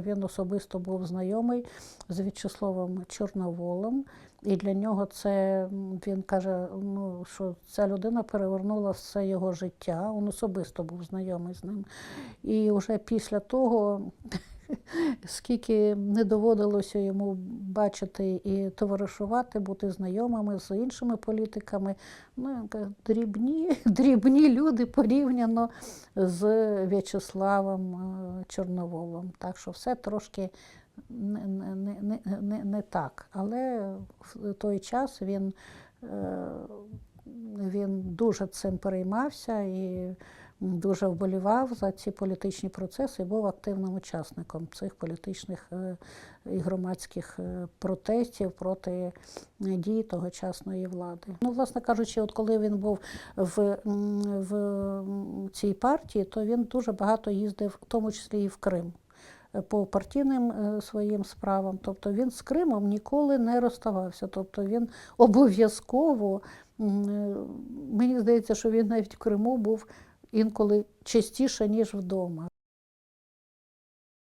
він особисто був знайомий з В'ячеславом Чорноволом. І для нього це він каже, ну що ця людина перевернула все його життя. Він особисто був знайомий з ним. І вже після того, скільки не доводилося йому бачити і товаришувати, бути знайомими з іншими політиками, ну дрібні, дрібні люди порівняно з В'ячеславом е, Чорноволом. Так що все трошки не, не, не, не- так. Але в той час він, е, він дуже цим переймався і дуже вболівав за ці політичні процеси і був активним учасником цих політичних е, і громадських е, протестів проти е, дій тогочасної влади. Ну, власне кажучи, от коли він був в, в цій партії, то він дуже багато їздив, в тому числі і в Крим. По партійним своїм справам, тобто він з Кримом ніколи не розставався. Тобто він обов'язково, мені здається, що він навіть в Криму був інколи частіше, ніж вдома.